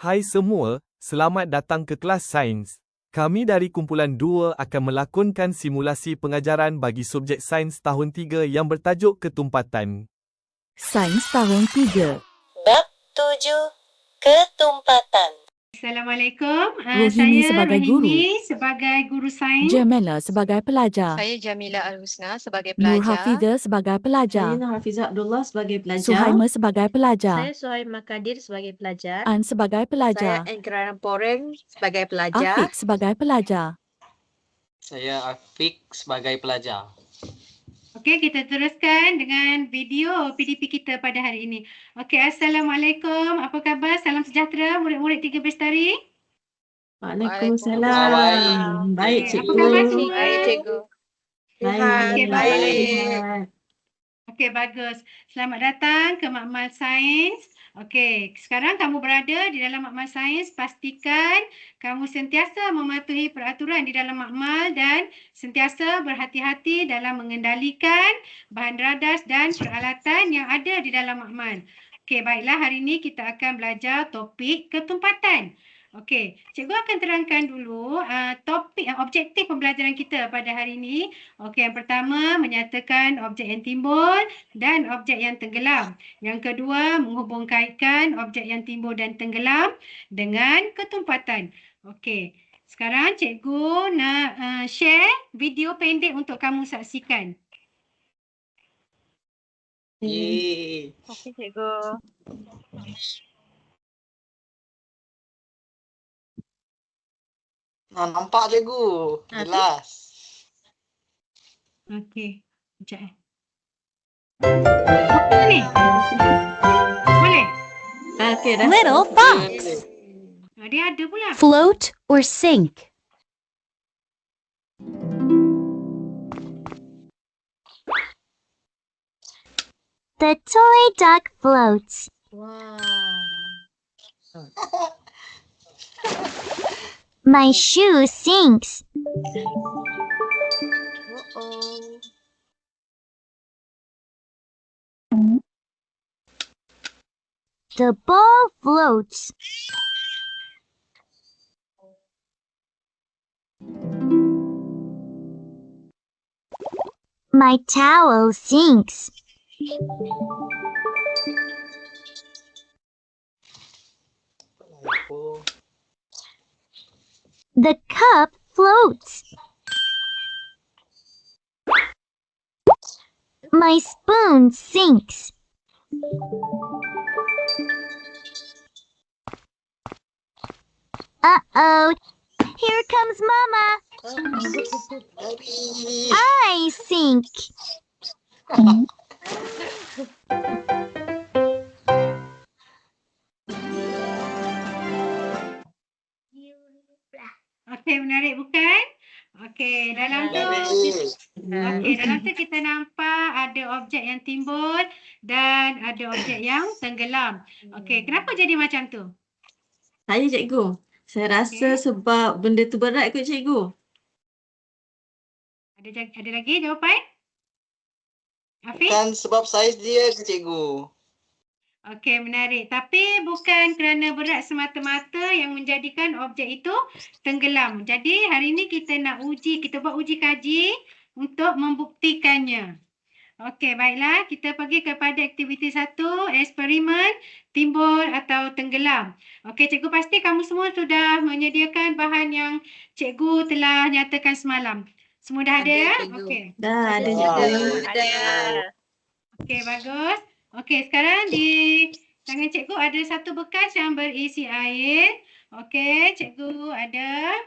Hai semua, selamat datang ke kelas sains. Kami dari kumpulan 2 akan melakonkan simulasi pengajaran bagi subjek sains tahun 3 yang bertajuk ketumpatan. Sains tahun 3. Bab 7 Ketumpatan Assalamualaikum. Uh, Rohini saya sebagai Rohini sebagai guru sains. Jamila sebagai pelajar. Saya Jamila Al-Husna sebagai Nur pelajar. Hafizah sebagai Saya pelajar. Nur Hafizah Abdullah sebagai pelajar. Suhaima sebagai Saya pelajar. Suhaib Makadir sebagai pelajar. An sebagai Saya pelajar. Engkaran Poreng sebagai pelajar. Afiq sebagai pelajar. Saya Afiq sebagai pelajar. Okey, kita teruskan dengan video PDP kita pada hari ini. Okey, Assalamualaikum. Apa khabar? Salam sejahtera murid-murid Tiga Bestari. Waalaikumsalam. Baik, Okey, cikgu. Apa khabar semua? Baik cikgu. Baik, Okey, baik. baik. Okey, bagus. Selamat datang ke Makmal Sains. Okey, sekarang kamu berada di dalam Makmal Sains. Pastikan kamu sentiasa mematuhi peraturan di dalam makmal dan sentiasa berhati-hati dalam mengendalikan bahan radas dan peralatan yang ada di dalam makmal. Okey, baiklah hari ini kita akan belajar topik ketumpatan. Okey, cikgu akan terangkan dulu uh, topik uh, objektif pembelajaran kita pada hari ini. Okey, yang pertama menyatakan objek yang timbul dan objek yang tenggelam. Yang kedua menghubungkaitkan objek yang timbul dan tenggelam dengan ketumpatan. Okey, sekarang cikgu nak uh, share video pendek untuk kamu saksikan. Yeay. Okey cikgu. Nah, nampak cikgu. Ah, Jelas. Okey, sekejap eh. Boleh ni? Boleh? Okey, dah. Little Boleh. Ah, dia ada pula. Float or sink. The toy duck floats. Wow. My shoe sinks. Uh-oh. The ball floats. My towel sinks. Oh. The cup floats. My spoon sinks. Uh oh. Here comes Mama. I sink. Okey, menarik bukan? Okey, dalam tu. Okey, dalam tu kita nampak ada objek yang timbul dan ada objek yang tenggelam. Okey, kenapa jadi macam tu? Saya cikgu. Saya rasa Okey. sebab benda tu berat kot cikgu. Ada ada lagi jawapan? Afiq? Bukan sebab saiz dia ke cikgu. Okey, menarik. Tapi bukan kerana berat semata-mata yang menjadikan objek itu tenggelam. Jadi hari ini kita nak uji, kita buat uji kaji untuk membuktikannya. Okey, baiklah. Kita pergi kepada aktiviti satu, eksperimen timbul atau tenggelam. Okey, cikgu pasti kamu semua sudah menyediakan bahan yang cikgu telah nyatakan semalam. Semua dah ada, Ada, ya? Okey. Dah ada. Ada. Okey, bagus. Okey, sekarang di tangan cikgu ada satu bekas yang berisi air. Okey, cikgu ada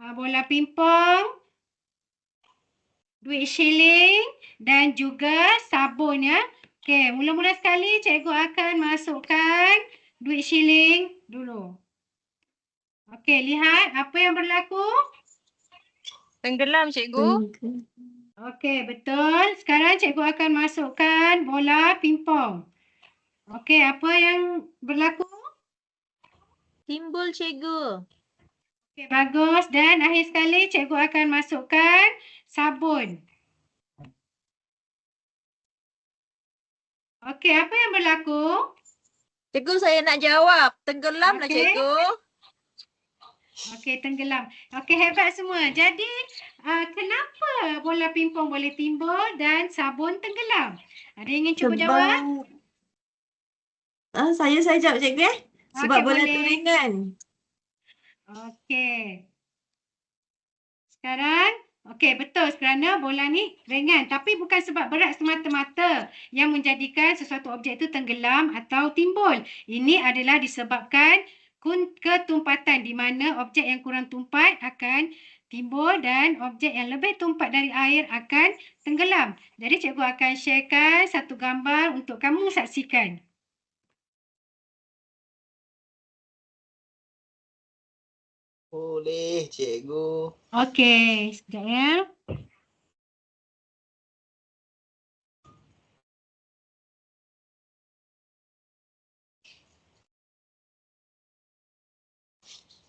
uh, bola pimpong, duit shilling dan juga sabun ya. Okey, mula-mula sekali cikgu akan masukkan duit shilling dulu. Okey, lihat apa yang berlaku. Tenggelam cikgu. Okey, betul. Sekarang cikgu akan masukkan bola pimpong. Okey, apa yang berlaku? Timbul cikgu. Okey, bagus. Dan akhir sekali cikgu akan masukkan sabun. Okey, apa yang berlaku? Cikgu saya nak jawab. Tenggelam lah Okey. cikgu. Okey, tenggelam. Okey, hebat semua. Jadi, uh, kenapa bola pingpong boleh timbul dan sabun tenggelam? Ada yang ingin cuba jawab? Ah, saya saya jawab cikgu eh. Sebab Okey, bola tu boleh. ringan. Okey. Sekarang, okey betul kerana bola ni ringan. Tapi bukan sebab berat semata-mata yang menjadikan sesuatu objek itu tenggelam atau timbul. Ini adalah disebabkan ketumpatan di mana objek yang kurang tumpat akan timbul dan objek yang lebih tumpat dari air akan tenggelam. Jadi cikgu akan sharekan satu gambar untuk kamu saksikan. Boleh cikgu. Okey, sekejap ya.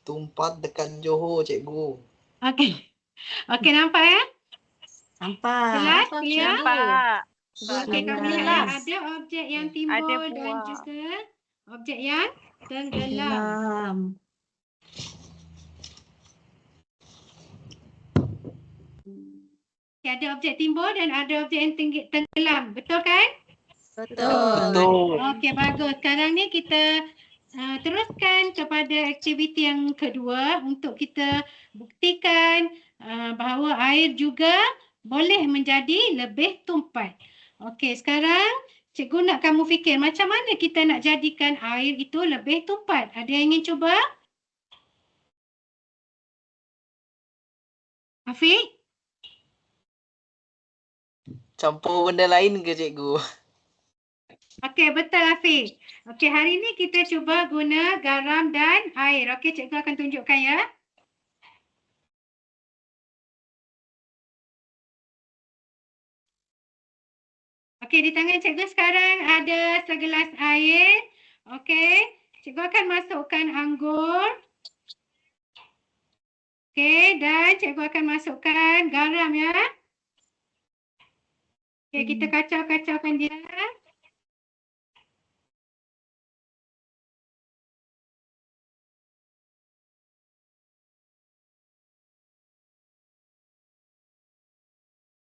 Tumpat dekat Johor cikgu. Okey. Okey nampak ya? Nampak. Jelas? Nampak, Clear? Nampak. Okey, lihat ada objek yang timbul Ada dan buah. juga objek yang tenggelam. Okey, ada objek timbul dan ada objek yang tengge- tenggelam. Betul kan? Betul. Betul. Okey, bagus. Sekarang ni kita uh, teruskan kepada aktiviti yang kedua untuk kita buktikan uh, bahawa air juga boleh menjadi lebih tumpat. Okey, sekarang cikgu nak kamu fikir macam mana kita nak jadikan air itu lebih tumpat. Ada yang ingin cuba? Afiq? Campur benda lain ke cikgu? Okey, betul Afiq. Okey, hari ni kita cuba guna garam dan air. Okey, cikgu akan tunjukkan ya. Okey, di tangan cikgu sekarang ada segelas air. Okey, cikgu akan masukkan anggur. Okey, dan cikgu akan masukkan garam ya. Okey, kita kacau-kacaukan dia.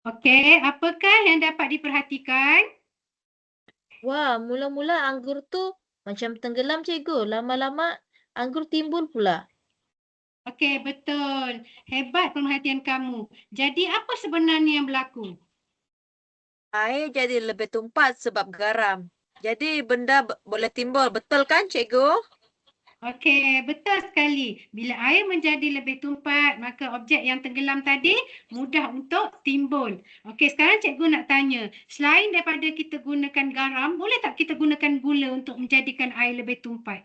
Okey, apakah yang dapat diperhatikan? Wah, mula-mula anggur tu macam tenggelam cikgu. Lama-lama anggur timbul pula. Okey, betul. Hebat pemerhatian kamu. Jadi apa sebenarnya yang berlaku? Air jadi lebih tumpat sebab garam. Jadi benda boleh timbul. Betul kan cikgu? Okey, betul sekali. Bila air menjadi lebih tumpat, maka objek yang tenggelam tadi mudah untuk timbul. Okey, sekarang cikgu nak tanya, selain daripada kita gunakan garam, boleh tak kita gunakan gula untuk menjadikan air lebih tumpat?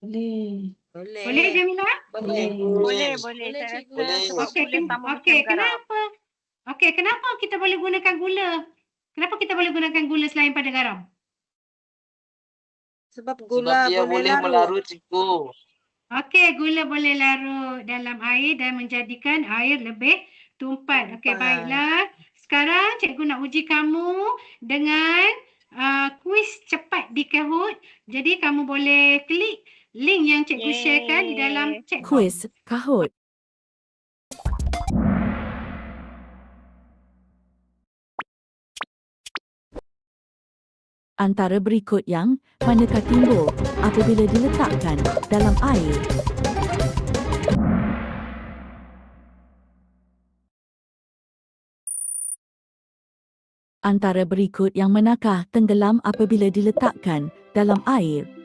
Boleh. Boleh. Boleh, Jamila? Boleh. Boleh, boleh. Boleh, cikgu. Okey, ken- garam. kenapa? Okey, kenapa kita boleh gunakan gula? Kenapa kita boleh gunakan gula selain pada garam? Sebab Sebab gula dia boleh larut. melarut cikgu. Okey, gula boleh larut dalam air dan menjadikan air lebih tumpat. Okey, baiklah. Sekarang cikgu nak uji kamu dengan uh, kuis cepat di Kahoot. Jadi kamu boleh klik link yang cikgu sharekan di dalam chat. Quiz Kahoot. Antara berikut yang manakah timbul apabila diletakkan dalam air? Antara berikut yang manakah tenggelam apabila diletakkan dalam air?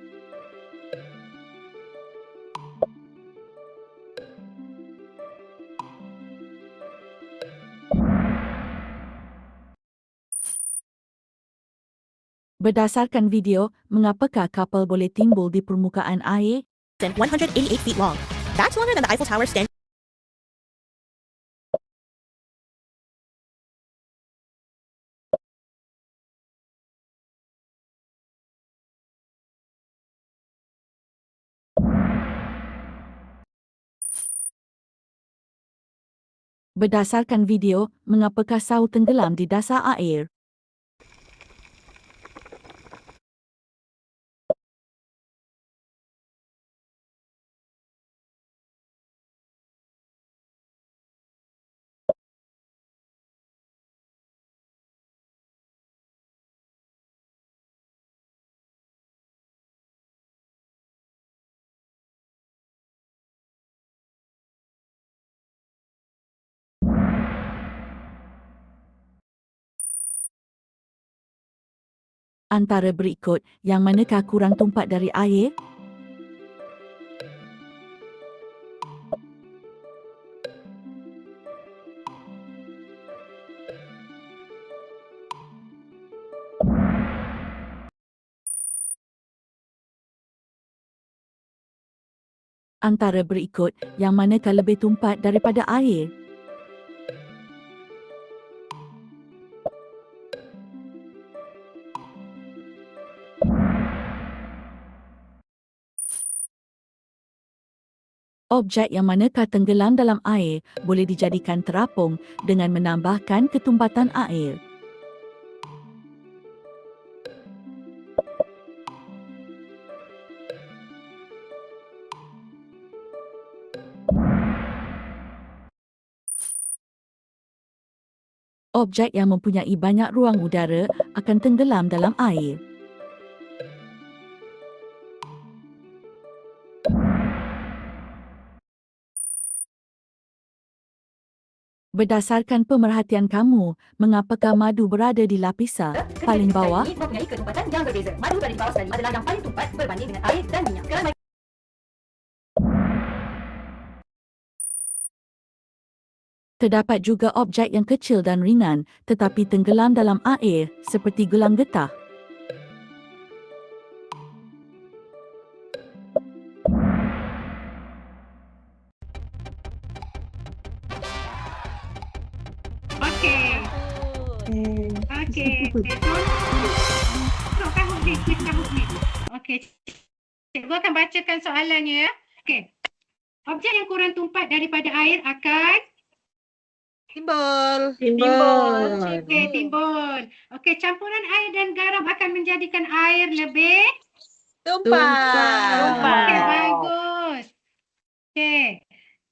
Berdasarkan video, mengapakah kapal boleh timbul di permukaan air? 188 feet long. That's longer than the Eiffel Tower stand. Berdasarkan video, mengapakah sahu tenggelam di dasar air? Antara berikut, yang manakah kurang tumpat dari air? Antara berikut, yang manakah lebih tumpat daripada air? Objek yang manakah tenggelam dalam air boleh dijadikan terapung dengan menambahkan ketumpatan air. Objek yang mempunyai banyak ruang udara akan tenggelam dalam air. Berdasarkan pemerhatian kamu, mengapakah madu berada di lapisan paling bawah? mempunyai ketumpatan yang berbeza. Madu dari bawah sekali adalah yang paling tumpat berbanding dengan air dan minyak. Sekarang Terdapat juga objek yang kecil dan ringan tetapi tenggelam dalam air seperti gelang getah. Soalannya ya. Okey. Objek yang kurang tumpat daripada air akan Timbul. timbul. Okey, timbul. Okey, campuran air dan garam akan menjadikan air lebih Tumpah. Okey, bagus. Okey.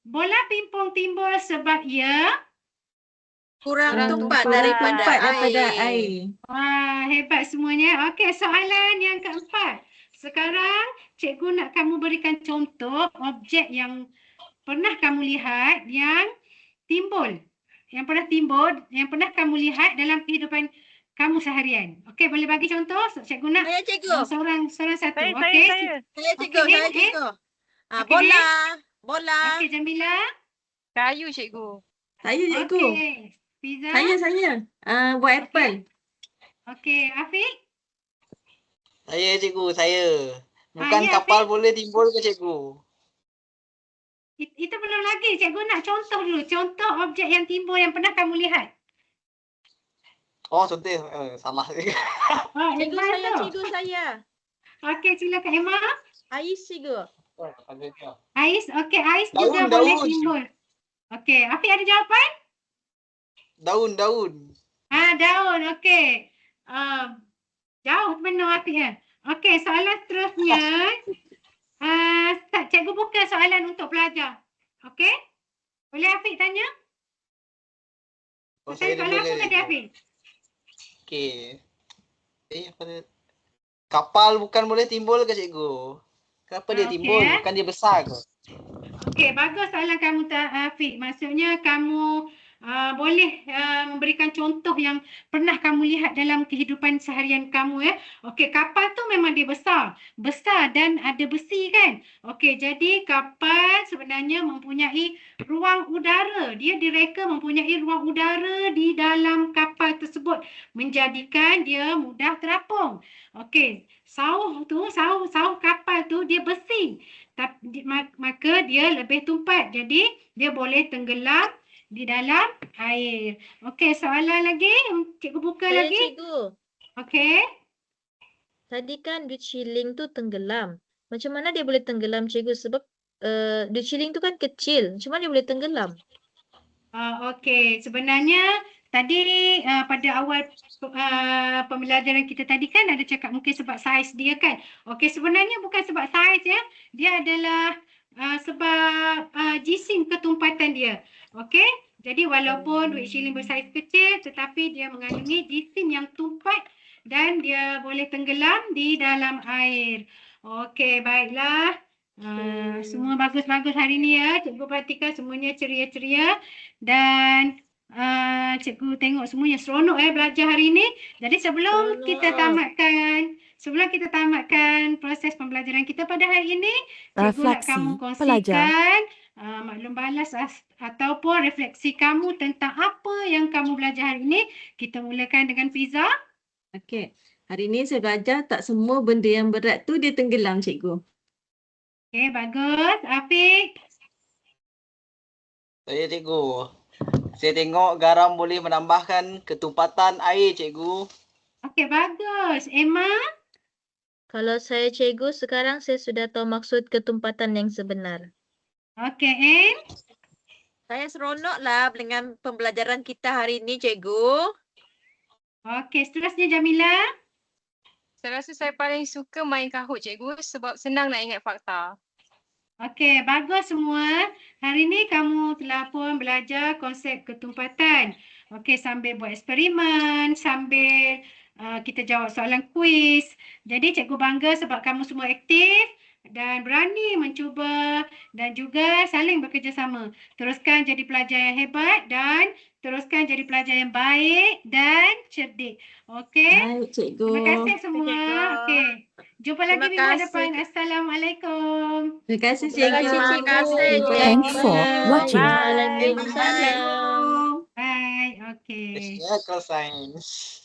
Bola pimpong timbul sebab ia Kurang Kurang tumpat tumpat daripada daripada air. Wah, hebat semuanya. Okey, soalan yang keempat. Sekarang cikgu nak kamu berikan contoh objek yang pernah kamu lihat yang timbul. Yang pernah timbul, yang pernah kamu lihat dalam kehidupan kamu seharian. Okey, boleh bagi contoh? So, Cikgu nak Saya cikgu. uh, seorang seorang satu. Saya, saya, Okey. saya. Saya cikgu. Okey, Saya eh? cikgu. Ah, Okey, bola. Bola. Okey, Jamila. Kayu, cikgu. Saya cikgu. Okey. Fiza. Saya, saya. Ah, buat apple. Okey, Afiq. Saya cikgu, saya. Bukan ya, kapal boleh timbul ke cikgu? It- Itu belum lagi. Cikgu nak contoh dulu. Contoh objek yang timbul yang pernah kamu lihat. Oh, contoh. Eh, salah. Ah, Cikgu saya, tu. cikgu saya. Okey, silakan Emma. Ais cikgu. Ais, okey, Ais Daun, juga boleh daun. timbul. Okey, Afiq ada jawapan? daun, daun. Ah, daun, okey. Uh, jauh benar Afiq ya. Okey, soalan seterusnya. Ah, uh, cikgu buka soalan untuk pelajar. Okey? Boleh Afiq tanya? Oh, saya soalan apa tadi? Afiq? Okey. Eh, apa dia? Kapal bukan boleh timbul ke cikgu? Kenapa dia Ah, okey, timbul? Bukan dia besar ke? Okey, bagus soalan kamu tak Afiq. Maksudnya kamu uh, boleh uh, memberikan contoh yang pernah kamu lihat dalam kehidupan seharian kamu ya. Okey, kapal tu memang dia besar. Besar dan ada besi kan? Okey, jadi kapal sebenarnya mempunyai ruang udara. Dia direka mempunyai ruang udara di dalam kapal tersebut menjadikan dia mudah terapung. Okey, sauh tu, sauh sauh kapal tu dia besi. Tapi maka dia lebih tumpat. Jadi dia boleh tenggelam di dalam air. Okey, soalan lagi? Cikgu buka Saya lagi. cikgu. Okey. Tadi kan duit shilling tu tenggelam. Macam mana dia boleh tenggelam cikgu? Sebab uh, duit shilling tu kan kecil. Macam mana dia boleh tenggelam? Uh, Okey, sebenarnya tadi uh, pada awal uh, pembelajaran kita tadi kan ada cakap mungkin sebab saiz dia kan. Okey, sebenarnya bukan sebab saiz ya. Dia adalah uh, sebab uh, jisim ketumpatan dia. Okey, jadi walaupun duit shilling bersaiz kecil tetapi dia mengandungi jisim yang tumpat dan dia boleh tenggelam di dalam air. Okey, baiklah. Uh, semua bagus-bagus hari ni ya. Cikgu perhatikan semuanya ceria-ceria dan uh, cikgu tengok semuanya seronok eh belajar hari ini. Jadi sebelum kita tamatkan sebelum kita tamatkan proses pembelajaran kita pada hari ini, cikgu nak Refleksi kamu pelajar. kongsikan uh, maklum balas as- ataupun refleksi kamu tentang apa yang kamu belajar hari ini. Kita mulakan dengan Fiza. Okey. Hari ni saya belajar tak semua benda yang berat tu dia tenggelam cikgu. Okey, bagus. Afiq. Saya cikgu. Saya tengok garam boleh menambahkan ketumpatan air cikgu. Okey, bagus. Emma. Kalau saya cikgu, sekarang saya sudah tahu maksud ketumpatan yang sebenar. Okey, Em. Saya seronok lah dengan pembelajaran kita hari ni cikgu. Okey, seterusnya Jamila. Saya rasa saya paling suka main kahut cikgu sebab senang nak ingat fakta. Okey, bagus semua. Hari ni kamu telah pun belajar konsep ketumpatan. Okey, sambil buat eksperimen, sambil uh, kita jawab soalan kuis. Jadi cikgu bangga sebab kamu semua aktif dan berani mencuba dan juga saling bekerjasama. Teruskan jadi pelajar yang hebat dan teruskan jadi pelajar yang baik dan cerdik. Okey? Baik cikgu. Terima kasih semua. Okey. Jumpa lagi Terima minggu kasih. depan. Assalamualaikum. Terima kasih Terima cikgu. kasih cikgu. Thanks for watching. Waalaikumsalam. Bye. Okay. Circle science.